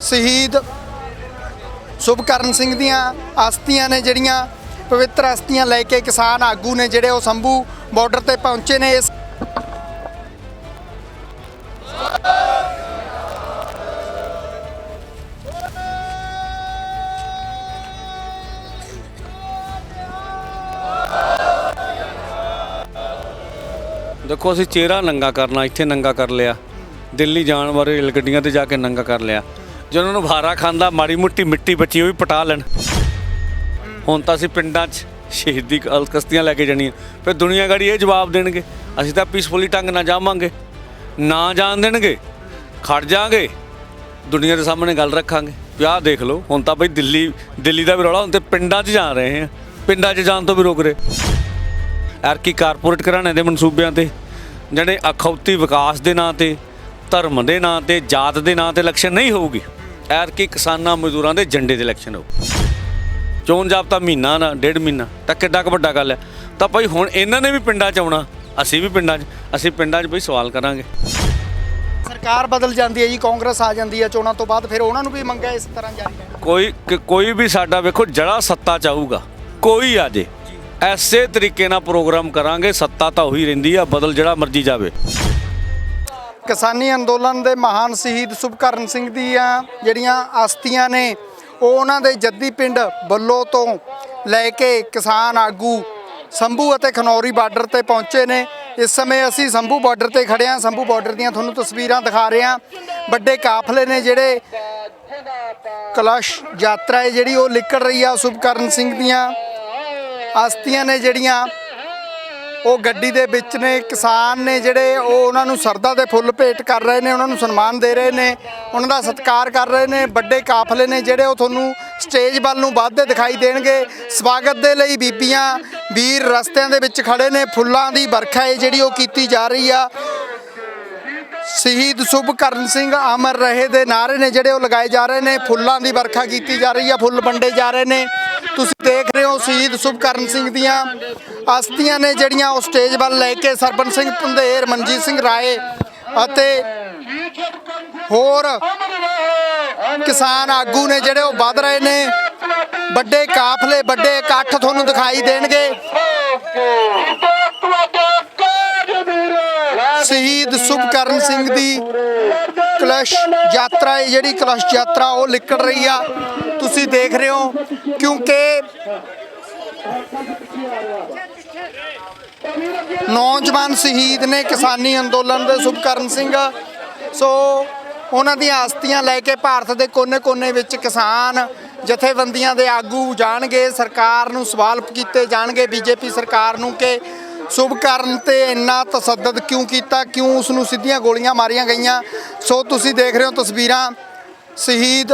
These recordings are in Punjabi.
ਸ਼ਹੀਦ ਸੁਭਕਰਨ ਸਿੰਘ ਦੀਆਂ ਅਸਥੀਆਂ ਨੇ ਜਿਹੜੀਆਂ ਪਵਿੱਤਰ ਅਸਥੀਆਂ ਲੈ ਕੇ ਕਿਸਾਨ ਆਗੂ ਨੇ ਜਿਹੜੇ ਉਹ ਸੰਭੂ ਬਾਰਡਰ ਤੇ ਪਹੁੰਚੇ ਨੇ ਇਸ ਦੇਖੋ, ਅਸੀਂ ਚਿਹਰਾ ਨੰਗਾ ਕਰਨਾ, ਇੱਥੇ ਨੰਗਾ ਕਰ ਲਿਆ। ਦਿੱਲੀ ਜਾਣ ਵਾਲੇ ਰੇਲ ਗੱਡੀਆਂ ਤੇ ਜਾ ਕੇ ਨੰਗਾ ਕਰ ਲਿਆ। ਜੇ ਉਹਨਾਂ ਨੂੰ ਭਾਰਾ ਖਾਂਦਾ ਮਾੜੀ ਮੁੱਟੀ ਮਿੱਟੀ ਬੱਚੀ ਉਹ ਵੀ ਪਟਾ ਲੈਣ। ਹੁਣ ਤਾਂ ਅਸੀਂ ਪਿੰਡਾਂ 'ਚ ਸ਼ਹੀਦੀ ਕ- ਕਸਤੀਆਂ ਲੈ ਕੇ ਜਾਣੀਆਂ। ਫਿਰ ਦੁਨੀਆ ਗਾੜੀ ਇਹ ਜਵਾਬ ਦੇਣਗੇ, ਅਸੀਂ ਤਾਂ ਪੀਸਫੁਲੀ ਢੰਗ ਨਾਲ ਜਾਵਾਂਗੇ। ਨਾ ਜਾਣ ਦੇਣਗੇ, ਖੜ ਜਾਾਂਗੇ। ਦੁਨੀਆ ਦੇ ਸਾਹਮਣੇ ਗੱਲ ਰੱਖਾਂਗੇ। ਵਿਆਹ ਦੇਖ ਲਓ, ਹੁਣ ਤਾਂ ਬਈ ਦਿੱਲੀ ਦਿੱਲੀ ਦਾ ਵੀ ਰੌਲਾ, ਹੁਣ ਤੇ ਪਿੰਡਾਂ 'ਚ ਜਾ ਰਹੇ ਆ ਪਿੰਡਾਂ 'ਚ ਜਾਣ ਤੋਂ ਵੀ ਰੋਕ ਰਹੇ। ਐਰਕੀ ਕਾਰਪੋਰੇਟ ਘਰਾਣੇ ਦੇ ਮਨਸੂਬਿਆਂ ਤੇ, ਜਿਹੜੇ ਅਖੌਤੀ ਵਿਕਾਸ ਦੇ ਨਾਂ ਤੇ, ਧਰਮ ਦੇ ਨਾਂ ਤੇ, ਜਾਤ ਦੇ ਨਾਂ ਤੇ ਇਲੈਕਸ਼ਨ ਨਹੀਂ ਹੋਊਗੀ। ਐਰਕੀ ਕਿਸਾਨਾਂ ਮਜ਼ਦੂਰਾਂ ਦੇ ਝੰਡੇ ਦੇ ਇਲੈਕਸ਼ਨ ਹੋਊ ਚੋਣ ਜਾਬਤਾ ਮਹੀਨਾ ਨਾ ਡੇਢ ਮਹੀਨਾ ਤਾਂ ਕਿੱਡਾ ਕੁ ਵੱਡਾ ਗੱਲ ਹੈ। ਤਾਂ ਭਾਈ ਹੁਣ ਇਹਨਾਂ ਨੇ ਵੀ ਪਿੰਡਾਂ 'ਚ ਆਉਣਾ ਅਸੀਂ ਵੀ ਪਿੰਡਾਂ 'ਚ ਅਸੀਂ ਪਿੰਡਾਂ 'ਚ ਬਈ ਸਵਾਲ ਕਰਾਂਗੇ। ਸਰਕਾਰ ਬਦਲ ਜਾਂਦੀ ਹੈ ਜੀ ਕਾਂਗਰਸ ਆ ਜਾਂਦੀ ਹੈ ਚੋਣਾਂ ਤੋਂ ਬਾਅਦ ਫਿਰ ਉਹਨਾਂ ਨੂੰ ਵੀ ਮੰਗਿਆ ਇਸ ਤਰ੍ਹਾਂ ਜਾਰੀ ਕੋਈ ਕੋਈ ਵੀ ਸਾਡਾ ਵੇਖੋ ਜੜਾ ਸੱਤਾ ਚਾਹੂਗਾ ਕੋਈ ਆ ਜੇ। ਐਸੇ ਤਰੀਕੇ ਨਾਲ ਪ੍ਰੋਗਰਾਮ ਕਰਾਂਗੇ ਸੱਤਾ ਤਾਂ ਉਹੀ ਰਹਿੰਦੀ ਆ ਬਦਲ ਜਿਹੜਾ ਮਰਜ਼ੀ ਜਾਵੇ। ਕਿਸਾਨੀ ਅੰਦੋਲਨ ਦੇ ਮਹਾਨ ਸ਼ਹੀਦ ਸੁਭਕਰਨ ਸਿੰਘ ਦੀਆਂ ਜਿਹੜੀਆਂ ਅਸਥੀਆਂ ਨੇ, ਉਹ ਉਹਨਾਂ ਦੇ ਜੱਦੀ ਪਿੰਡ ਬੱਲੋ ਤੋਂ ਲੈ ਕੇ ਕਿਸਾਨ ਆਗੂ ਸੰਭੂ ਅਤੇ ਖਨੌਰੀ ਬਾਰਡਰ ਤੇ ਪਹੁੰਚੇ ਨੇ। ਇਸ ਸਮੇਂ ਅਸੀਂ ਸੰਭੂ ਬਾਰਡਰ ਤੇ ਖੜੇ ਹਾਂ। ਸੰਭੂ ਬਾਰਡਰ ਦੀਆਂ ਤੁਹਾਨੂੰ ਤਸਵੀਰਾਂ ਦਿਖਾ ਰਹੇ ਹਾਂ। ਵੱਡੇ ਕਾਫਲੇ ਨੇ ਜਿਹੜੇ ਕਲਸ਼ ਯਾਤਰਾ ਹੈ ਜਿਹੜੀ ਉਹ ਨਿਕਲ ਰਹੀ ਆ ਸੁਭਕਰਨ ਸਿੰਘ ਦੀਆਂ। ਅਸਥੀਆਂ ਨੇ ਜਿਹੜੀਆਂ ਉਹ ਗੱਡੀ ਦੇ ਵਿੱਚ ਨੇ, ਕਿਸਾਨ ਨੇ ਜਿਹੜੇ ਉਹ ਉਹਨਾਂ ਨੂੰ ਸਰਦਾ ਦੇ ਫੁੱਲ ਭੇਟ ਕਰ ਰਹੇ ਨੇ, ਉਹਨਾਂ ਨੂੰ ਸਨਮਾਨ ਦੇ ਰਹੇ ਨੇ, ਉਹਨਾਂ ਦਾ ਸਤਿਕਾਰ ਕਰ ਰਹੇ ਨੇ, ਵੱਡੇ ਕਾਫਲੇ ਨੇ ਜਿਹੜੇ ਉਹ ਤੁਹਾਨੂੰ ਸਟੇਜ ਵੱਲ ਨੂੰ ਵੱਧਦੇ ਦਿਖਾਈ ਦੇਣਗੇ। ਸਵਾਗਤ ਦੇ ਲਈ ਬੀਬੀਆਂ ਵੀਰ ਰਸਤਿਆਂ ਦੇ ਵਿੱਚ ਖੜੇ ਨੇ, ਫੁੱਲਾਂ ਦੀ ਵਰਖਾ ਹੈ ਜਿਹੜੀ ਉਹ ਕੀਤੀ ਜਾ ਰਹੀ ਆ। ਸ਼ਹੀਦ ਸੁਭਕਰਨ ਸਿੰਘ ਅਮਰ ਰਹੇ ਦੇ ਨਾਰੇ ਨੇ ਜਿਹੜੇ ਉਹ ਲਗਾਏ ਜਾ ਰਹੇ ਨੇ, ਫੁੱਲਾਂ ਦੀ ਵਰਖਾ ਕੀਤੀ ਜਾ ਰਹੀ ਹੈ ਫੁੱਲ ਵੰਡੇ ਜਾ ਰਹੇ ਨੇ। ਤੁਸੀਂ ਦੇਖ ਰਹੇ ਹੋ ਸ਼ਹੀਦ ਸੁਭਕਰਨ ਸਿੰਘ ਦੀਆਂ ਅਸਥੀਆਂ ਨੇ ਜਿਹੜੀਆਂ ਉਹ ਸਟੇਜ ਵੱਲ ਲੈ ਕੇ ਸਰਬਨ ਸਿੰਘ ਪੰਧੇਰ ਮਨਜੀਤ ਸਿੰਘ ਰਾਏ ਅਤੇ ਹੋਰ ਕਿਸਾਨ ਆਗੂ ਨੇ ਜਿਹੜੇ ਉਹ ਵੱਧ ਰਹੇ ਨੇ। ਵੱਡੇ ਕਾਫਲੇ, ਵੱਡੇ ਇਕੱਠ ਤੁਹਾਨੂੰ ਦਿਖਾਈ ਦੇਣਗੇ। ਸ਼ਹੀਦ ਸੁਭਕਰਨ ਸਿੰਘ ਦੀ ਕਲਸ਼ ਯਾਤਰਾ ਹੈ, ਜਿਹੜੀ ਕਲਸ਼ ਯਾਤਰਾ ਉਹ ਨਿਕਲ ਰਹੀ ਆ। ਤੁਸੀਂ ਦੇਖ ਰਹੇ ਹੋ, ਕਿਉਂਕਿ ਨੌਜਵਾਨ ਸ਼ਹੀਦ ਨੇ ਕਿਸਾਨੀ ਅੰਦੋਲਨ ਦੇ ਸੁਭਕਰਨ ਸਿੰਘ। ਸੋ ਉਹਨਾਂ ਦੀਆਂ ਆਸਤੀਆਂ ਲੈ ਕੇ ਭਾਰਤ ਦੇ ਕੋਨੇ-ਕੋਨੇ ਵਿੱਚ ਕਿਸਾਨ ਜਥੇਬੰਦੀਆਂ ਦੇ ਆਗੂ ਜਾਣਗੇ, ਸਰਕਾਰ ਨੂੰ ਸਵਾਲ ਕੀਤੇ ਜਾਣਗੇ, ਬੀਜੇਪੀ ਸਰਕਾਰ ਨੂੰ ਕਿ ਸੁਭਕਰਨ ਤੇ ਇੰਨਾ ਤਸੱਦਦ ਕਿਉਂ ਕੀਤਾ? ਕਿਉਂ ਉਸ ਨੂੰ ਸਿੱਧੀਆਂ ਗੋਲੀਆਂ ਮਾਰੀਆਂ ਗਈਆਂ? ਸੋ ਤੁਸੀਂ ਦੇਖ ਰਹੇ ਹੋ ਤਸਵੀਰਾਂ ਸ਼ਹੀਦ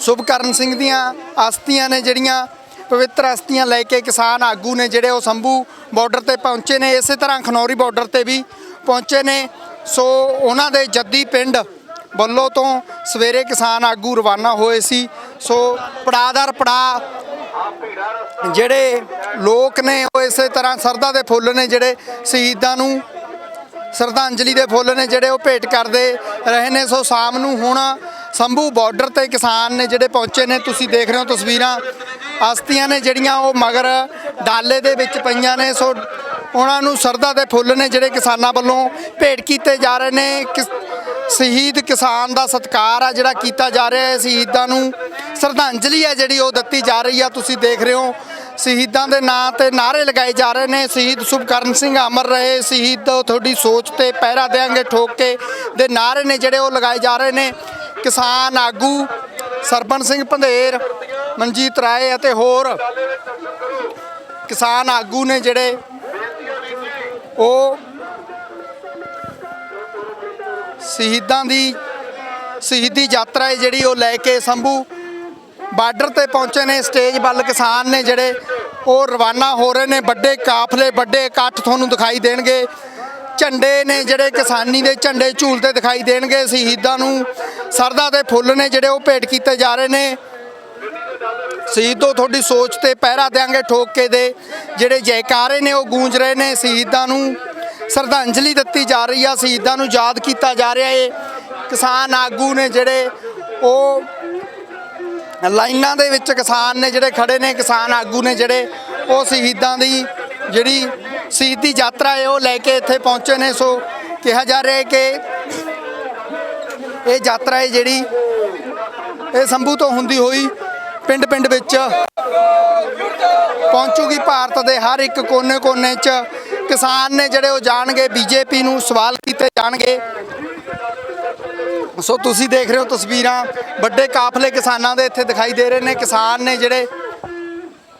ਸੁਭਕਰਨ ਸਿੰਘ ਦੀਆਂ ਅਸਥੀਆਂ ਨੇ ਜਿਹੜੀਆਂ ਪਵਿੱਤਰ ਅਸਥੀਆਂ ਲੈ ਕੇ ਕਿਸਾਨ ਆਗੂ ਨੇ ਜਿਹੜੇ ਉਹ ਸੰਭੂ ਬਾਰਡਰ ਤੇ ਪਹੁੰਚੇ ਨੇ, ਇਸੇ ਤਰ੍ਹਾਂ ਖਨੌਰੀ ਬਾਰਡਰ ਤੇ ਵੀ ਪਹੁੰਚੇ ਨੇ। ਸੋ ਉਹਨਾਂ ਦੇ ਜੱਦੀ ਪਿੰਡ ਬੱਲੋ ਤੋਂ ਸਵੇਰੇ ਕਿਸਾਨ ਆਗੂ ਰਵਾਨਾ ਹੋਏ ਸੀ। ਸੋ ਪੜਾਦਰ ਪੜਾ ਜਿਹੜੇ ਲੋਕ ਨੇ, ਉਹ ਇਸੇ ਤਰ੍ਹਾਂ ਸਰਦਾ ਦੇ ਫੁੱਲ ਨੇ ਜਿਹੜੇ ਸ਼ਹੀਦਾਂ ਨੂੰ, ਸ਼ਰਧਾਂਜਲੀ ਦੇ ਫੁੱਲ ਨੇ ਜਿਹੜੇ ਉਹ ਭੇਟ ਕਰਦੇ ਰਹੇ ਨੇ। ਸੋ ਸ਼ਾਮ ਨੂੰ ਹੁਣ ਸੰਭੂ ਬਾਰਡਰ ਤੇ ਕਿਸਾਨ ਨੇ ਜਿਹੜੇ ਪਹੁੰਚੇ ਨੇ, ਤੁਸੀਂ ਦੇਖ ਰਹੇ ਹੋ ਤਸਵੀਰਾਂ। ਅਸਤੀਆਂ ਨੇ ਜਿਹੜੀਆਂ ਉਹ ਮਗਰ ਡਾਲੇ ਦੇ ਵਿੱਚ ਪਈਆਂ ਨੇ। ਸੋ ਉਹਨਾਂ ਨੂੰ ਸਰਦਾ ਦੇ ਫੁੱਲ ਨੇ ਜਿਹੜੇ ਕਿਸਾਨਾਂ ਵੱਲੋਂ ਭੇਟ ਕੀਤੇ ਜਾ ਰਹੇ ਨੇ। ਕਿਸ- ਸ਼ਹੀਦ ਕਿਸਾਨ ਦਾ ਸਤਿਕਾਰ ਆ ਜਿਹੜਾ ਕੀਤਾ ਜਾ ਰਿਹਾ ਹੈ ਸ਼ਹੀਦਾਂ ਨੂੰ। ਸ਼ਰਧਾਂਜਲੀ ਹੈ ਜਿਹੜੀ ਉਹ ਦਿੱਤੀ ਜਾ ਰਹੀ ਆ। ਤੁਸੀਂ ਦੇਖ ਰਹੇ ਹੋ, ਸ਼ਹੀਦਾਂ ਦੇ ਨਾਂ ਤੇ ਨਾਰੇ ਲਗਾਏ ਜਾ ਰਹੇ ਨੇ। ਸ਼ਹੀਦ ਸੁਭਕਰਨ ਸਿੰਘ ਅਮਰ ਰਹੇ, ਸ਼ਹੀਦ ਤੁਹਾਡੀ ਸੋਚ ਤੇ ਪਹਿਰਾ ਦੇਾਂਗੇ ਠੋਕ ਕੇ ਦੇ ਨਾਰੇ ਨੇ ਜਿਹੜੇ ਉਹ ਲਗਾਏ ਜਾ ਰਹੇ ਨੇ। ਕਿਸਾਨ ਆਗੂ ਸਰਬਨ ਸਿੰਘ ਪੰਧੇਰ, ਮਨਜੀਤ ਰਾਏ ਅਤੇ ਹੋਰ ਕਿਸਾਨ ਆਗੂ ਨੇ ਜਿਹੜੇ ਉਹ ਸ਼ਹੀਦਾਂ ਦੀ, ਸ਼ਹੀਦੀ ਯਾਤਰਾ ਹੈ ਜਿਹੜੀ ਉਹ ਲੈ ਕੇ ਸੰਭੂ। ਬਾਰਡਰ ਤੇ ਪਹੁੰਚੇ ਨੇ ਸਟੇਜ ਵੱਲ ਕਿਸਾਨ ਨੇ ਜਿਹੜੇ ਉਹ ਰਵਾਨਾ ਹੋ ਰਹੇ ਨੇ। ਵੱਡੇ ਕਾਫਲੇ, ਵੱਡੇ ਇਕੱਠ ਤੁਹਾਨੂੰ ਦਿਖਾਈ ਦੇਣਗੇ। ਝੰਡੇ ਨੇ ਜਿਹੜੇ ਕਿਸਾਨੀ ਦੇ ਝੰਡੇ ਝੂਲਦੇ ਦਿਖਾਈ ਦੇਣਗੇ। ਸ਼ਹੀਦਾਂ ਨੂੰ ਸਰਦਾ ਦੇ ਫੁੱਲ ਨੇ ਜਿਹੜੇ ਉਹ ਭੇਟ ਕੀਤੇ ਜਾ ਰਹੇ ਨੇ। ਸ਼ਹੀਦੋ ਤੁਹਾਡੀ ਸੋਚ ਤੇ ਪਹਿਰਾ ਦੇਾਂਗੇ ਠੋਕ ਕੇ ਦੇ। ਜਿਹੜੇ ਜੈਕਾਰੇ ਨੇ ਉਹ ਗੂੰਜ ਰਹੇ ਨੇ। ਸ਼ਹੀਦਾਂ ਨੂੰ ਸ਼ਰਧਾਂਜਲੀ ਦਿੱਤੀ ਜਾ ਰਹੀ ਆ, ਸ਼ਹੀਦਾਂ ਨੂੰ ਯਾਦ ਕੀਤਾ ਜਾ ਰਿਹਾ ਏ। ਕਿਸਾਨ ਆਗੂ ਨੇ ਜਿਹੜੇ ਉਹ ਲਾਈਨਾਂ ਦੇ ਵਿੱਚ ਕਿਸਾਨ ਨੇ ਜਿਹੜੇ ਖੜੇ ਨੇ, ਕਿਸਾਨ ਆਗੂ ਨੇ ਜਿਹੜੇ ਉਹ ਸ਼ਹੀਦਾਂ ਦੀ ਜਿਹੜੀ ਸ਼ਹੀਦੀ ਯਾਤਰਾ ਹੈ ਉਹ ਲੈ ਕੇ ਇੱਥੇ ਪਹੁੰਚੇ ਨੇ। ਸੋ ਕਿਹਾ ਜਾ ਰਿਹਾ ਕਿ ਇਹ ਯਾਤਰਾ ਹੈ ਜਿਹੜੀ ਇਹ ਸੰਭੂ ਤੋਂ ਹੁੰਦੀ ਹੋਈ ਪਿੰਡ ਪਿੰਡ ਵਿੱਚ ਪਹੁੰਚੂਗੀ। ਭਾਰਤ ਦੇ ਹਰ ਇੱਕ ਕੋਨੇ-ਕੋਨੇ 'ਚ ਕਿਸਾਨ ਨੇ ਜਿਹੜੇ ਉਹ ਜਾਣਗੇ ਬੀਜੇਪੀ ਨੂੰ ਸਵਾਲ ਕੀਤੇ ਜਾਣਗੇ। ਸੋ ਤੁਸੀਂ ਦੇਖ ਰਹੇ ਹੋ ਤਸਵੀਰਾਂ ਵੱਡੇ ਕਾਫਲੇ ਕਿਸਾਨਾਂ ਦੇ ਇੱਥੇ ਦਿਖਾਈ ਦੇ ਰਹੇ ਨੇ। ਕਿਸਾਨ ਨੇ ਜਿਹੜੇ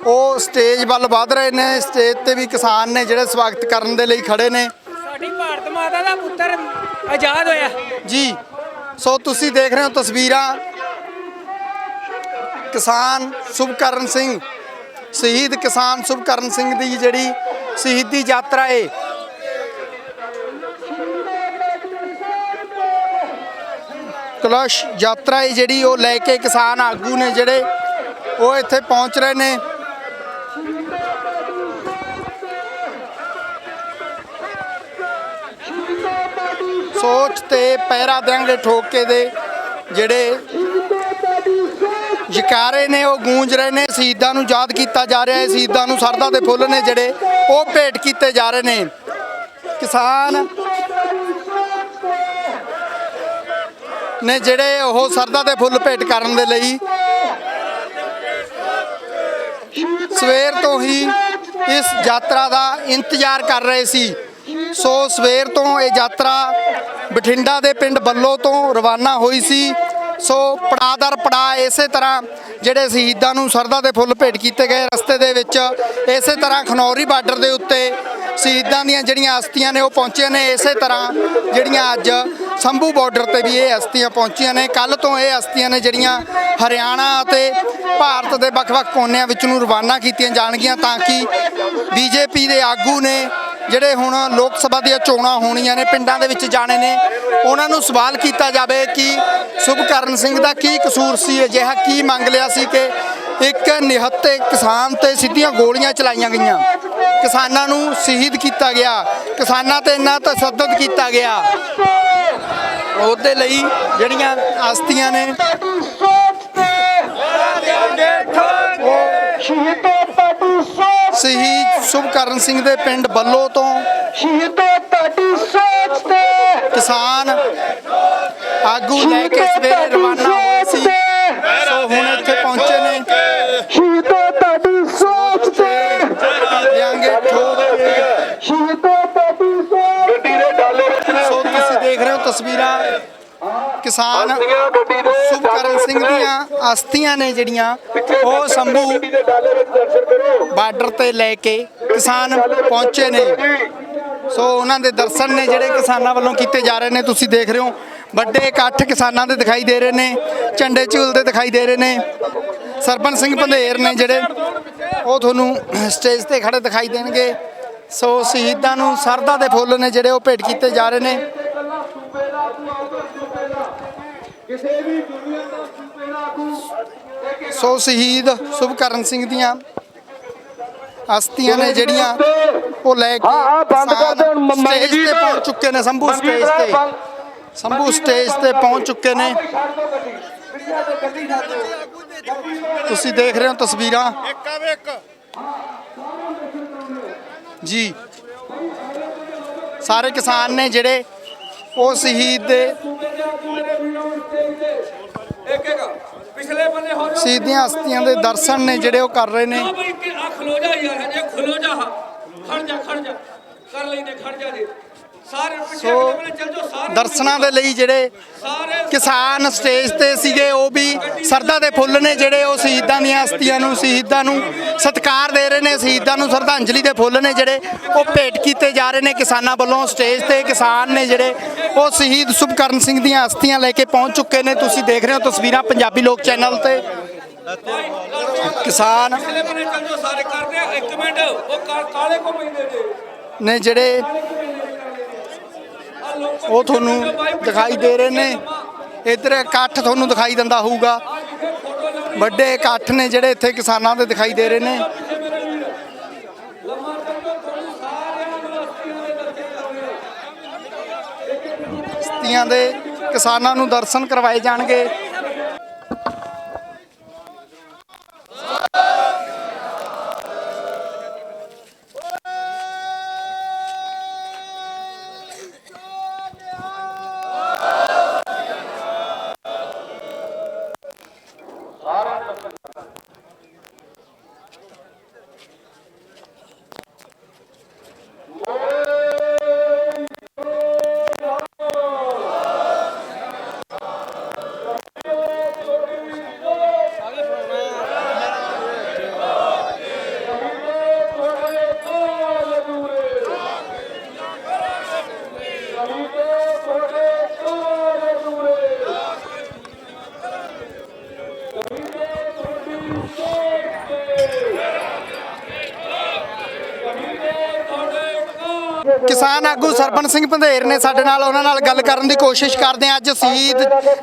ਉਹ ਸਟੇਜ ਵੱਲ ਵਧ ਰਹੇ ਨੇ ਸਟੇਜ ਤੇ ਵੀ ਕਿਸਾਨ ਨੇ ਜਿਹੜੇ ਸਵਾਗਤ ਕਰਨ ਦੇ ਲਈ ਖੜੇ ਨੇ। ਸਾਡੀ ਭਾਰਤ ਮਾਤਾ ਦਾ ਪੁੱਤਰ ਆਜ਼ਾਦ ਹੋਇਆ। ਜੀ ਸੋ ਤੁਸੀਂ ਦੇਖ ਰਹੇ ਹੋ ਤਸਵੀਰਾਂ। ਕਿਸਾਨ ਸੁਭਕਰਨ ਸਿੰਘ ਸ਼ਹੀਦ ਕਿਸਾਨ ਸੁਭਕਰਨ ਸਿੰਘ ਦੀ ਜਿਹੜੀ ਸ਼ਹੀਦੀ ਯਾਤਰਾ ਏ। ਕਲਸ਼ ਯਾਤਰਾ ਏ ਜਿਹੜੀ ਉਹ ਲੈ ਕੇ ਕਿਸਾਨ ਆਗੂ ਨੇ ਜਿਹੜੇ ਉਹ ਇੱਥੇ ਪਹੁੰਚ ਰਹੇ ਨੇ। ਸੋਚ ਤੇ ਪੈਰਾ ਦੇਾਂਗੇ ਠੋਕੇ ਦੇ ਜਿਹੜੇ ਜਕਾਰੇ ਨੇ, ਉਹ ਗੂੰਜ ਰਹੇ ਨੇ। ਸ਼ਹੀਦਾਂ ਨੂੰ ਯਾਦ ਕੀਤਾ ਜਾ ਰਿਹਾ ਹੈ ਸ਼ਹੀਦਾਂ ਨੂੰ ਸਰਦਾ ਦੇ ਫੁੱਲ ਨੇ ਜਿਹੜੇ ਉਹ ਭੇਟ ਕੀਤੇ ਜਾ ਰਹੇ ਨੇ। ਕਿਸਾਨ ਨੇ ਜਿਹੜੇ ਉਹ ਸਰਦਾ ਦੇ ਫੁੱਲ ਭੇਟ ਕਰਨ ਦੇ ਲਈ ਸਵੇਰ ਤੋਂ ਹੀ ਇਸ ਯਾਤਰਾ ਦਾ ਇੰਤਜ਼ਾਰ ਕਰ ਰਹੇ ਸੀ। ਸੋ ਸਵੇਰ ਤੋਂ ਇਹ ਯਾਤਰਾ ਬਠਿੰਡਾ ਦੇ ਪਿੰਡ ਬੱਲੋ ਤੋਂ ਰਵਾਨਾ ਹੋਈ ਸੀ। ਸੋ ਪੜਾਦਰ ਪੜਾ ਇਸੇ ਤਰ੍ਹਾਂ ਜਿਹੜੇ ਸ਼ਹੀਦਾਂ ਨੂੰ ਸਰਦਾ ਦੇ ਫੁੱਲ ਭੇਟ ਕੀਤੇ ਗਏ ਰਸਤੇ ਦੇ ਵਿੱਚ, ਇਸੇ ਤਰ੍ਹਾਂ ਖਨੌਰੀ ਬਾਰਡਰ ਦੇ ਉੱਤੇ ਸ਼ਹੀਦਾਂ ਦੀਆਂ ਜਿਹੜੀਆਂ ਹਸਤੀਆਂ ਨੇ ਉਹ ਪਹੁੰਚੀਆਂ ਨੇ, ਇਸੇ ਤਰ੍ਹਾਂ ਜਿਹੜੀਆਂ ਅੱਜ ਸੰਭੂ ਬਾਰਡਰ ਤੇ ਵੀ ਇਹ ਹਸਤੀਆਂ ਪਹੁੰਚੀਆਂ ਨੇ। ਕੱਲ ਤੋਂ ਇਹ ਹਸਤੀਆਂ ਨੇ ਜਿਹੜੀਆਂ ਹਰਿਆਣਾ ਅਤੇ ਭਾਰਤ ਦੇ ਵੱਖ-ਵੱਖ ਕੋਨਿਆਂ ਵਿੱਚ ਨੂੰ ਰਵਾਨਾ ਕੀਤੀਆਂ ਜਾਣਗੀਆਂ ਤਾਂ ਕਿ ਬੀਜੇਪੀ ਦੇ ਆਗੂ ਨੇ ਜਿਹੜੇ ਹੁਣ ਲੋਕ ਸਭਾ ਦੀਆਂ ਚੋਣਾਂ ਹੋਣੀਆਂ ਨੇ, ਪਿੰਡਾਂ ਦੇ ਵਿੱਚ ਜਾਣੇ ਨੇ, ਉਹਨਾਂ ਨੂੰ ਸਵਾਲ ਕੀਤਾ ਜਾਵੇ ਕਿ ਸੁਭਕਰਨ ਸਿੰਘ ਦਾ ਕੀ ਕਸੂਰ ਸੀ? ਅਜਿਹਾ ਕੀ ਮੰਗ ਲਿਆ ਸੀ ਕਿ ਇੱਕ ਨਿਹੱਤੇ ਕਿਸਾਨ ਤੇ ਸਿੱਧੀਆਂ ਗੋਲੀਆਂ ਚਲਾਈਆਂ ਗਈਆਂ। ਕਿਸਾਨਾਂ ਨੂੰ ਸ਼ਹੀਦ ਕੀਤਾ ਗਿਆ। ਕਿਸਾਨਾਂ ਤੇ ਇੰਨਾ ਤਸ਼ੱਦਦ ਕੀਤਾ ਗਿਆ। ਉਹਦੇ ਲਈ ਜਿਹੜੀਆਂ ਹਸਤੀਆਂ ਨੇ, ਸ਼ਹੀਦ ਸੁਭਕਰਨ ਸਿੰਘ ਦੇ ਪਿੰਡ ਬੱਲੋ ਤੋਂ ਸ਼ਹੀਦੋ ਤੁਹਾਡੀ ਸੋਚ ਤੇ। ਕਿਸਾਨ ਆਗੂ ਲੈ ਕੇ ਸਵੇਰੇ ਰਵਾਨਾ ਹੋਏ ਸੀ। ਸੋ ਹੁਣ ਇੱਥੇ ਪਹੁੰਚੇ ਨੇ। ਸ਼ਹੀਦੋ ਤੁਹਾਡੀ ਸੋਚ ਤੇ। ਠੋਕ ਕੇ। ਸ਼ਹੀਦੋ ਤੁਹਾਡੀ ਸੋਚ ਗੱਡੀ ਦੇ ਡਾਲੇ ਵਿੱਚ ਨੇ ਸੋ ਤੁਸੀਂ ਦੇਖ ਰਹੇ ਹੋ ਤਸਵੀਰਾਂ। ਕਿਸਾਨ ਗੱਡੀ ਦੇ ਸੁਭਕਰਨ ਸਿੰਘ ਦੀਆਂ ਅਸਥੀਆਂ ਨੇ ਜਿਹੜੀਆਂ। ਉਹ ਸੰਭੂ ਬਾਰਡਰ ਤੇ ਲੈ ਕੇ ਕਿਸਾਨ ਪਹੁੰਚੇ ਨੇ। ਸੋ ਉਹਨਾਂ ਦੇ ਦਰਸ਼ਨ ਨੇ ਜਿਹੜੇ ਕਿਸਾਨਾਂ ਵੱਲੋਂ ਕੀਤੇ ਜਾ ਰਹੇ ਨੇ ਤੁਸੀਂ ਦੇਖ ਰਹੇ ਹੋ। ਵੱਡੇ ਇਕੱਠ ਕਿਸਾਨਾਂ ਦੇ ਦਿਖਾਈ ਦੇ ਰਹੇ ਨੇ ਝੰਡੇ ਝੂਲਦੇ ਦਿਖਾਈ ਦੇ ਰਹੇ ਨੇ। ਸਰਪੰਚ ਸਿੰਘ ਪੰਧੇਰ ਨੇ ਜਿਹੜੇ ਉਹ ਤੁਹਾਨੂੰ ਸਟੇਜ ਤੇ ਖੜੇ ਦਿਖਾਈ ਦੇਣਗੇ। ਸੋ ਸ਼ਹੀਦਾਂ ਨੂੰ ਸਰਦਾ ਦੇ ਫੁੱਲ ਨੇ ਜਿਹੜੇ ਉਹ ਭੇਟ ਕੀਤੇ ਜਾ ਰਹੇ ਨੇ। ਸੋ ਸ਼ਹੀਦ ਸੁਭਕਰਨ ਸਿੰਘ ਦੀਆਂ ਅਸਤੀਆਂ ਨੇ ਜਿਹੜੀਆਂ ਉਹ ਲੈ ਕੇ ਹਾਂ, ਹਾਂ, ਬੰਦ ਕਰ ਦਿਓ, ਮ- ਸਟੇਜ ਮਨਜੀਤ। ਤੇ ਪਹੁੰਚ ਚੁੱਕੇ ਨੇ ਸੰਭੂ ਸਟੇਜ ਤੇ। ਸੰਭੂ ਸਟੇਜ ਤੇ ਪਹੁੰਚ ਚੁੱਕੇ ਨੇ। ਤੁਸੀਂ ਦੇਖ ਰਹੇ ਹੋ ਤਸਵੀਰਾਂ। ਜੀ। ਸਾਰੇ ਕਿਸਾਨ ਨੇ ਜਿਹੜੇ ਉਹ ਸ਼ਹੀਦ ਦੇ ਪਿਛਲੇ ਬੰਨੇ ਸ਼ਹੀਦ ਦੀਆਂ ਹਸਤੀਆਂ ਦੇ ਦਰਸ਼ਨ ਨੇ ਜਿਹੜੇ ਉਹ ਕਰ ਰਹੇ ਨੇ। ਖਲੋ ਜਾ ਯਾਰ, ਹਜੇ ਖਲੋ ਜਾ ਖੜ ਜਾ ਖੜ ਜਾ। ਕਰ ਲੈਂਦੇ ਖੜ ਜਾ ਜੀ। ਸਾਰੇ ਸੋ ਬੰਨੇ ਚੱਲ ਜਾਓ ਸਾਰੇ ਦਰਸ਼ਨਾਂ ਦੇ ਲਈ ਜਿਹੜੇ ਕਿਸਾਨ ਸਟੇਜ ਤੇ ਸੀਗੇ ਉਹ ਵੀ ਸਰਦਾ ਦੇ ਫੁੱਲ ਨੇ ਜਿਹੜੇ ਉਹ ਸ਼ਹੀਦਾਂ ਦੀਆਂ ਹਸਤੀਆਂ ਨੂੰ ਸ਼ਹੀਦਾਂ ਨੂੰ ਸਤਿਕਾਰ ਦੇ ਰਹੇ ਨੇ ਸ਼ਹੀਦਾਂ ਨੂੰ ਸ਼ਰਧਾਂਜਲੀ ਦੇ ਫੁੱਲ ਨੇ ਜਿਹੜੇ ਉਹ ਭੇਟ ਕੀਤੇ ਜਾ ਰਹੇ ਨੇ ਕਿਸਾਨਾਂ ਵੱਲੋਂ ਸਟੇਜ ਤੇ। ਕਿਸਾਨ ਨੇ ਜਿਹੜੇ ਉਹ ਸ਼ਹੀਦ ਸੁਭਕਰਨ ਸਿੰਘ ਦੀਆਂ ਹਸਤੀਆਂ ਲੈ ਕੇ ਪਹੁੰਚ ਚੁੱਕੇ ਨੇ। ਤੁਸੀਂ ਦੇਖ ਰਹੇ ਹੋ ਤਸਵੀਰਾਂ ਪੰਜਾਬੀ ਲੋਕ ਚੈਨਲ ਤੇ। ਕਿਸਾਨ ਪਿਛਲੇ ਬੰਨੇ ਚੱਲ ਜਾਓ ਸਾਰੇ ਕਰਦੇ ਆ। ਇੱਕ ਮਿੰਟ ਉਹ ਕਾ- ਕਾਲੇ ਕੋ ਪੈਂਦੇ ਨੇ। ਨੇ ਜਿਹੜੇ ਉਹ ਤੁਹਾਨੂੰ ਦਿਖਾਈ ਦੇ ਰਹੇ ਨੇ। ਇੱਧਰ ਇਕੱਠ ਤੁਹਾਨੂੰ ਦਿਖਾਈ ਦਿੰਦਾ ਹੋਊਗਾ। ਵੱਡੇ ਇਕੱਠ ਨੇ ਜਿਹੜੇ ਇੱਥੇ ਕਿਸਾਨਾਂ ਦੇ ਦਿਖਾਈ ਦੇ ਰਹੇ ਨੇ। ਹਸਤੀਆਂ ਦੇ ਕਿਸਾਨਾਂ ਨੂੰ ਦਰਸ਼ਨ ਕਰਵਾਏ ਜਾਣਗੇ। ਕਿਸਾਨ ਆਗੂ ਸਰਪਨ ਸਿੰਘ ਪੰਧੇਰ ਨੇ ਸਾਡੇ ਨਾਲ ਉਹਨਾਂ ਨਾਲ ਗੱਲ ਕਰਨ ਦੀ ਕੋਸ਼ਿਸ਼ ਕਰਦੇ ਆ ਅੱਜ ਸ਼ਹੀਦ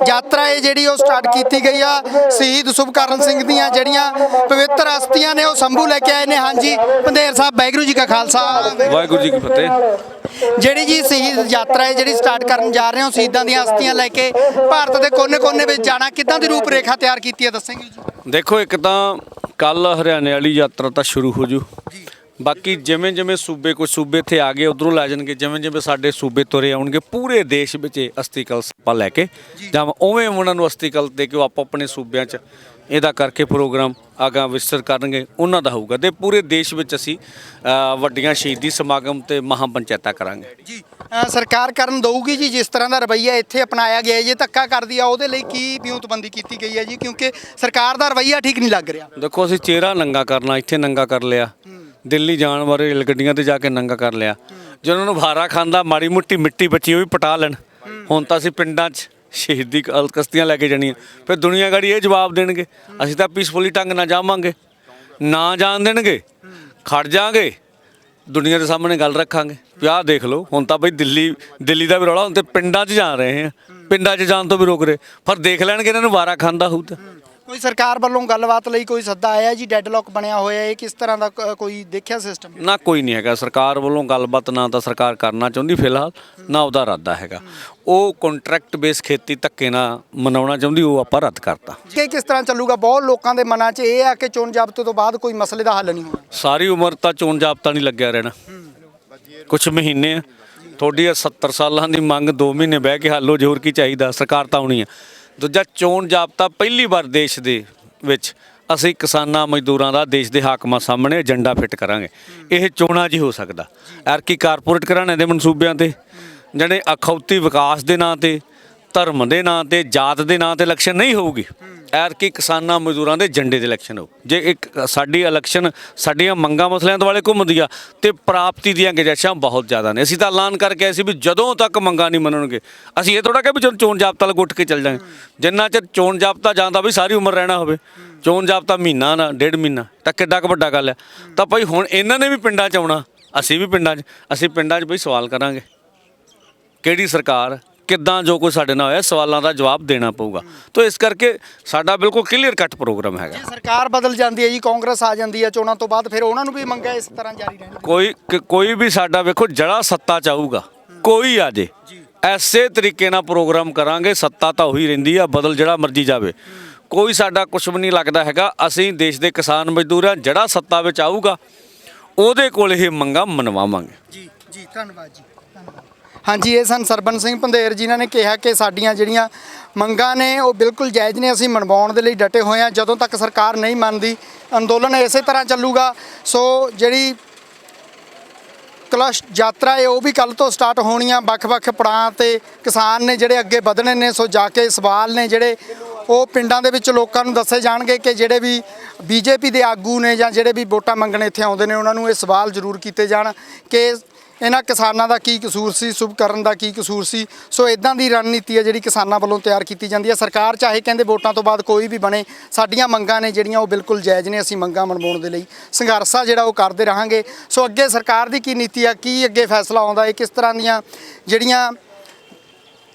ਯਾਤਰਾ ਇਹ ਜਿਹੜੀ ਉਹ ਸਟਾਰਟ ਕੀਤੀ ਗਈ ਆ। ਸ਼ਹੀਦ ਸੁਭਕਰਨ ਸਿੰਘ ਦੀਆਂ ਜਿਹੜੀਆਂ ਪਵਿੱਤਰ ਅਸਤੀਆਂ ਨੇ ਉਹ ਸੰਭੂ ਲੈ ਕੇ ਆਏ ਨੇ। ਹਾਂਜੀ, ਪੰਧੇਰ ਸਾਹਿਬ, ਵਾਹਿਗੁਰੂ ਜੀ ਕਾ ਖਾਲਸਾ। ਵਾਹਿਗੁਰੂ ਜੀ ਕੀ ਫਤਿਹ। ਜਿਹੜੀ ਜੀ ਸ਼ਹੀਦ ਯਾਤਰਾ ਹੈ ਜਿਹੜੀ ਸਟਾਰਟ ਕਰਨ ਜਾ ਰਹੇ ਹੋ ਸ਼ਹੀਦਾਂ ਦੀਆਂ ਅਸਥੀਆਂ ਲੈ ਕੇ ਭਾਰਤ ਦੇ ਕੋਨੇ-ਕੋਨੇ ਵਿੱਚ ਜਾਣਾ ਕਿੱਦਾਂ ਦੀ ਰੂਪਰੇਖਾ ਤਿਆਰ ਕੀਤੀ ਹੈ ਦੱਸੇਂਗੇ ਜੀ? ਦੇਖੋ ਇੱਕ ਤਾਂ ਕੱਲ ਹਰਿਆਣੇ ਵਾਲੀ ਯਾਤਰਾ ਤਾਂ ਸ਼ੁਰੂ ਹੋ ਜੂ। ਬਾਕੀ ਜਿਵੇਂ ਜਿਵੇਂ ਸੂਬੇ ਕੁਝ ਸੂਬੇ ਇੱਥੇ ਆ ਗਏ ਉਧਰੋਂ ਲੈ ਜਾਣਗੇ ਜਿਵੇਂ ਜਿਵੇਂ ਸਾਡੇ ਸੂਬੇ ਤੁਰੇ ਆਉਣਗੇ ਪੂਰੇ ਦੇਸ਼ ਵਿੱਚ ਅਸਥੀ ਕਲਸ਼ ਆਪਾਂ ਲੈ ਕੇ ਜਾਂ। ਉਵੇਂ ਉਹਨਾਂ ਨੂੰ ਅਸਥੀ ਕਲਸ਼ ਦੇ ਕੇ ਆਪੋ ਆਪਣੇ ਸੂਬਿਆਂ 'ਚ ਇਹਦਾ ਕਰਕੇ ਪ੍ਰੋਗਰਾਮ ਆਗਾ ਵਿਸਤਰ ਕਰਨਗੇ ਉਹਨਾਂ ਦਾ ਹੋਊਗਾ। ਤੇ ਪੂਰੇ ਦੇਸ਼ ਵਿੱਚ ਅਸੀਂ ਅ, ਵੱਡੀਆਂ ਸ਼ਹੀਦੀ ਸਮਾਗਮ ਤੇ ਮਹਾਂ ਪੰਚਾਇਤਾਂ ਕਰਾਂਗੇ। ਜੀ ਅ, ਸਰਕਾਰ ਕਰਨ ਦਊਗੀ ਜੀ ਜਿਸ ਤਰ੍ਹਾਂ ਦਾ ਰਵੱਈਆ ਇੱਥੇ ਅਪਣਾਇਆ ਗਿਆ ਹੈ ਜੇ ਧੱਕਾ ਕਰਦੀ ਆ ਉਹਦੇ ਲਈ ਕੀ ਵਿਉਂਤਬੰਦੀ ਕੀਤੀ ਗਈ ਹੈ ਜੀ? ਕਿਉਂਕਿ ਸਰਕਾਰ ਦਾ ਰਵੱਈਆ ਠੀਕ ਨਹੀਂ ਲੱਗ ਰਿਹਾ। ਦੇਖੋ ਅਸੀਂ ਚਿਹਰਾ ਨੰਗਾ ਕਰਨਾ ਇੱਥੇ ਨੰਗਾ ਕਰ ਲਿਆ। ਦਿੱਲੀ ਜਾਣ ਬਾਰੇ ਰੇਲ ਗੱਡੀਆਂ ਤੇ ਜਾ ਕੇ ਨੰਗਾ ਕਰ ਲਿਆ। ਜੇ ਉਹਨਾਂ ਨੂੰ ਭਾਰਾ ਖਾਂਦਾ ਮਾੜੀ ਮੁੱਟੀ ਮਿੱਟੀ ਬਚੀ ਉਹ ਵੀ ਪਟਾ ਲੈਣ। ਹੁਣ ਤਾਂ ਅਸੀਂ ਪਿੰਡਾਂ 'ਚ ਸ਼ਹੀਦੀ ਕਲ- ਕਸ਼ਤੀਆਂ ਲੈ ਕੇ ਜਾਣੀਆਂ। ਫਿਰ ਦੁਨੀਆ ਗਾੜੀ ਇਹ ਜਵਾਬ ਦੇਣਗੇ, ਅਸੀਂ ਤਾਂ ਪੀਸਫੁਲੀ ਢੰਗ ਨਾਲ ਜਾਵਾਂਗੇ। ਨਾ ਜਾਣ ਦੇਣਗੇ, ਖੜ ਜਾਾਂਗੇ, ਦੁਨੀਆ ਦੇ ਸਾਹਮਣੇ ਗੱਲ ਰੱਖਾਂਗੇ। ਵਿਆਹ ਦੇਖ ਲਓ, ਹੁਣ ਤਾਂ ਬਈ ਦਿੱਲੀ ਦਿੱਲੀ ਦਾ ਵੀ ਰੌਲਾ, ਹੁਣ ਤੇ ਪਿੰਡਾਂ 'ਚ ਜਾ ਰਹੇ ਆ। ਪਿੰਡਾਂ 'ਚ ਜਾਣ ਤੋਂ ਵੀ ਰੋਕ ਰਹੇ। ਪਰ ਦੇਖ ਲੈਣਗੇ ਇਹਨਾਂ ਨੂੰ ਵਾਰਾ ਖਾਂਦਾ ਹੋਊ ਤਾਂ। ਕੋਈ ਸਰਕਾਰ ਵੱਲੋਂ ਗੱਲਬਾਤ ਲਈ ਕੋਈ ਸੱਦਾ ਆਇਆ ਜੀ? ਡੈਡਲੌਕ ਬਣਿਆ ਹੋਇਆ ਹੈ ਕਿਸ ਤਰ੍ਹਾਂ ਦਾ ਕ- ਕੋਈ ਦੇਖਿਆ ਸਿਸਟਮ ਨਾ ਕੋਈ ਨਹੀਂ ਹੈਗਾ। ਸਰਕਾਰ ਵੱਲੋਂ ਗੱਲਬਾਤ ਨਾ ਤਾਂ ਸਰਕਾਰ ਕਰਨਾ ਚਾਹੁੰਦੀ ਫਿਲਹਾਲ ਨਾ ਉਹਦਾ ਇਰਾਦਾ ਹੈਗਾ। ਉਹ ਕੰਟਰੈਕਟ ਬੇਸ ਖੇਤੀ ਧੱਕੇ ਨਾਲ ਮਨਾਉਣਾ ਚਾਹੁੰਦੀ ਉਹ ਆਪਾਂ ਰੱਦ ਕਰਤਾ। ਕਿ ਕਿਸ ਤਰ੍ਹਾਂ ਚੱਲੂਗਾ? ਬਹੁਤ ਲੋਕਾਂ ਦੇ ਮਨਾਂ 'ਚ ਇਹ ਆ ਕਿ ਚੋਣ ਜ਼ਾਬਤੇ ਤੋਂ ਬਾਅਦ ਕੋਈ ਮਸਲੇ ਦਾ ਹੱਲ ਨਹੀਂ ਹੋਣਾ। ਸਾਰੀ ਉਮਰ ਤਾਂ ਚੋਣ ਜਾਬਤਾ ਨਹੀਂ ਲੱਗਿਆ ਰਹਿਣਾ। ਕੁਝ ਮਹੀਨੇ ਆ। ਤੁਹਾਡੀ ਇਹ 70 ਸਾਲਾਂ ਦੀ ਮੰਗ 2 ਮਹੀਨੇ ਬਹਿ ਕੇ ਹੱਲ ਹੋ ਜੇ ਹੋਰ ਕੀ ਚਾਹੀਦਾ? ਸਰਕਾਰ ਤਾਂ ਆਉਣੀ ਆ। ਦੂਜਾ ਚੋਣ ਜਾਬਤਾ ਪਹਿਲੀ ਵਾਰ ਦੇਸ਼ ਦੇ ਵਿੱਚ ਅਸੀਂ ਕਿਸਾਨਾਂ ਮਜ਼ਦੂਰਾਂ ਦਾ ਦੇਸ਼ ਦੇ ਹਾਕਮਾਂ ਸਾਹਮਣੇ ਏਜੰਡਾ ਫਿੱਟ ਕਰਾਂਗੇ। ਇਹ ਚੋਣਾਂ 'ਚ ਹੀ ਸਕਦਾ। ਐਰ ਕੀ ਕਾਰਪੋਰੇਟ ਘਰਾਣੇ ਦੇ ਮਨਸੂਬਿਆਂ ਤੇ ਜਿਹੜੇ ਅਖੌਤੀ ਵਿਕਾਸ ਦੇ ਨਾਂ ਤੇ ਧਰਮ ਦੇ ਨਾਂ ਤੇ, ਜਾਤ ਦੇ ਨਾਂ ਤੇ ਇਲੈਕਸ਼ਨ ਨਹੀਂ ਹੋਊਗੀ। ਐਰ ਕੀ ਕਿਸਾਨਾਂ ਮਜ਼ਦੂਰਾਂ ਦੇ ਝੰਡੇ ਦੇ ਇਲੈਕਸ਼ਨ ਹੋ ਜੇ ਇੱਕ ਸਾਡੀ ਇਲੈਕਸ਼ਨ ਸਾਡੀਆਂ ਮੰਗਾਂ ਮਸਲਿਆਂ ਦੁਆਲੇ ਵਾਲੇ ਘੁੰਮਦੀ ਆ ਤੇ ਪ੍ਰਾਪਤੀ ਦੀਆਂ ਗੁੰਜਾਇਸ਼ਾਂ ਬਹੁਤ ਜ਼ਿਆਦਾ ਨੇ। ਅਸੀਂ ਤਾਂ ਐਲਾਨ ਕਰਕੇ ਆਏ ਸੀ ਵੀ ਜਦੋਂ ਤੱਕ ਮੰਗਾਂ ਨਹੀਂ ਮੰਨਣਗੇ, ਅਸੀਂ ਇਹ ਥੋੜਾ ਕਿ ਵੀ ਜਦੋਂ ਚੋਣ ਜਾਬਤਾ ਉੱਠ ਕੇ ਚੱਲ ਜਾਾਂਗੇ। ਜਿੰਨਾ ਚਿਰ ਚੋਣ ਜਾਬਤਾ ਜਾਂਦਾ ਵੀ ਸਾਰੀ ਉਮਰ ਰਹਿਣਾ ਹੋਵੇ, ਚੋਣ ਜਾਬਤਾ ਮਹੀਨਾ ਨਾ, ਡੇਢ ਮਹੀਨਾ, ਤਾਂ ਕਿੱਡਾ ਕੁ ਵੱਡਾ ਗੱਲ ਹੈ। ਤਾਂ ਭਾਈ ਹੁਣ ਇਹਨਾਂ ਨੇ ਵੀ ਪਿੰਡਾਂ 'ਚ ਆਉਣਾ, ਅਸੀਂ ਵੀ ਪਿੰਡਾਂ 'ਚ, ਅਸੀਂ ਪਿੰਡਾਂ 'ਚ ਬਈ ਸਵਾਲ ਕਰਾਂਗੇ। ਕਿਹੜੀ ਸਰਕਾਰ ਕਿੱਦਾਂ ਜੋ ਕੋਈ ਸਾਡੇ ਨਾਲ ਹੋਇਆ ਸਵਾਲਾਂ ਦਾ ਜਵਾਬ ਦੇਣਾ ਪਊਗਾ। ਤਾਂ ਇਸ ਕਰਕੇ ਸਾਡਾ ਬਿਲਕੁਲ ਕਲੀਅਰ ਕੱਟ ਪ੍ਰੋਗਰਾਮ ਹੈਗਾ। ਜੇ ਸਰਕਾਰ ਬਦਲ ਜਾਂਦੀ ਹੈ ਜੀ ਕਾਂਗਰਸ ਆ ਜਾਂਦੀ ਹੈ ਚੋਣਾਂ ਤੋਂ ਬਾਅਦ ਫਿਰ ਉਹਨਾਂ ਨੂੰ ਵੀ ਮੰਗਾਂ ਇਸ ਤਰ੍ਹਾਂ ਜਾਰੀ ਰਹਿਣਗੀਆਂ ਕੋਈ ਕੋਈ ਵੀ ਸਾਡਾ ਵੇਖੋ ਜੜਾ ਸੱਤਾ ਚਾਹੂਗਾ। ਕੋਈ ਆ ਜੇ। ਐਸੇ ਤਰੀਕੇ ਨਾਲ ਪ੍ਰੋਗਰਾਮ ਕਰਾਂਗੇ ਸੱਤਾ ਤਾਂ ਉਹੀ ਰਹਿੰਦੀ ਆ ਬਦਲ ਜਿਹੜਾ ਮਰਜ਼ੀ ਜਾਵੇ। ਕੋਈ ਸਾਡਾ ਕੁਝ ਵੀ ਨਹੀਂ ਲੱਗਦਾ ਹੈਗਾ ਅਸੀਂ ਦੇਸ਼ ਦੇ ਕਿਸਾਨ ਮਜ਼ਦੂਰ ਆ ਜਿਹੜਾ ਸੱਤਾ ਵਿੱਚ ਆਊਗਾ ਉਹਦੇ ਕੋਲ ਇਹ ਮੰਗਾਂ ਮਨਵਾਵਾਂਗੇ। ਜੀ ਜੀ ਧੰਨਵਾਦ ਜੀ ਧੰਨਵਾਦ। ਹਾਂਜੀ, ਇਹ ਸਨ ਸਰਬਨ ਸਿੰਘ ਪੰਧੇਰ ਜਿਨ੍ਹਾਂ ਨੇ ਕਿਹਾ ਕਿ ਸਾਡੀਆਂ ਜਿਹੜੀਆਂ ਮੰਗਾਂ ਨੇ, ਉਹ ਬਿਲਕੁਲ ਜਾਇਜ਼ ਨੇ, ਅਸੀਂ ਮਨਵਾਉਣ ਦੇ ਲਈ ਡਟੇ ਹੋਏ ਹਾਂ। ਜਦੋਂ ਤੱਕ ਸਰਕਾਰ ਨਹੀਂ ਮੰਨਦੀ, ਅੰਦੋਲਨ ਇਸੇ ਤਰ੍ਹਾਂ ਚੱਲੂਗਾ। ਸੋ ਜਿਹੜੀ ਕਲਸ਼ ਯਾਤਰਾ ਹੈ, ਉਹ ਵੀ ਕੱਲ ਤੋਂ ਸਟਾਰਟ ਹੋਣੀ ਆ। ਵੱਖ-ਵੱਖ ਪੜਾਂ ਤੇ ਕਿਸਾਨ ਨੇ ਜਿਹੜੇ ਅੱਗੇ ਵਧਣੇ ਨੇ, ਸੋ ਜਾ ਕੇ ਸਵਾਲ ਨੇ ਜਿਹੜੇ ਉਹ ਪਿੰਡਾਂ ਦੇ ਵਿੱਚ ਲੋਕਾਂ ਨੂੰ ਦੱਸੇ ਜਾਣਗੇ ਕਿ ਜਿਹੜੇ ਵੀ ਬੀਜੇਪੀ ਦੇ ਆਗੂ ਨੇ ਜਾਂ ਜਿਹੜੇ ਵੀ ਵੋਟਾਂ ਮੰਗਣ ਇੱਥੇ ਆਉਂਦੇ ਨੇ, ਉਹਨਾਂ ਨੂੰ ਇਹ ਸਵਾਲ ਜ਼ਰੂਰ ਕੀਤੇ ਜਾਣ ਕਿ ਇਹਨਾਂ ਕਿਸਾਨਾਂ ਦਾ ਕੀ ਕਸੂਰ ਸੀ, ਸ਼ੁਭ ਕਰਨ ਦਾ ਕੀ ਕਸੂਰ ਸੀ? ਸੋ ਇਦਾਂ ਦੀ ਰਣਨੀਤੀ ਹੈ ਜਿਹੜੀ ਕਿਸਾਨਾਂ ਵੱਲੋਂ ਤਿਆਰ ਕੀਤੀ ਜਾਂਦੀ ਹੈ। ਸਰਕਾਰ ਚਾਹੇ ਕਹਿੰਦੇ ਵੋਟਾਂ ਤੋਂ ਬਾਅਦ ਕੋਈ ਵੀ ਬਣੇ, ਸਾਡੀਆਂ ਮੰਗਾਂ ਨੇ ਜਿਹੜੀਆਂ ਉਹ ਬਿਲਕੁਲ ਜਾਇਜ਼ ਨੇ, ਅਸੀਂ ਮੰਗਾਂ ਮਨਵਾਉਣ ਦੇ ਲਈ ਸੰਘਰਸ਼ ਆ ਜਿਹੜਾ ਉਹ ਕਰਦੇ ਰਹਾਂਗੇ। ਸੋ ਅੱਗੇ ਸਰਕਾਰ ਦੀ ਕੀ ਨੀਤੀ ਆ, ਕੀ ਅੱਗੇ ਫੈਸਲਾ ਆਉਂਦਾ ਹੈ ਕਿਸ ਤਰ੍ਹਾਂ ਦੀਆਂ ਜਿਹੜੀਆਂ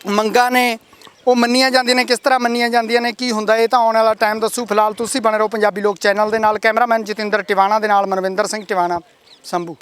ਮੰਗਾਂ ਨੇ, ਉਹ ਮੰਨੀਆਂ ਜਾਂਦੀਆਂ ਨੇ, ਕਿਸ ਤਰ੍ਹਾਂ ਮੰਨੀਆਂ ਜਾਂਦੀਆਂ ਨੇ, ਕੀ ਹੁੰਦਾ, ਇਹ ਤਾਂ ਆਉਣ ਵਾਲਾ ਟਾਈਮ ਦੱਸੂ। ਫਿਲਹਾਲ ਤੁਸੀਂ ਬਣੇ ਰਹੋ ਪੰਜਾਬੀ ਲੋਕ ਚੈਨਲ ਦੇ ਨਾਲ। ਕੈਮਰਾਮੈਨ ਜਤਿੰਦਰ ਟਿਵਾਣਾ ਦੇ ਨਾਲ ਮਨਵਿੰਦਰ ਸਿੰਘ ਟਿਵਾਣਾ, ਸੰਭੂ।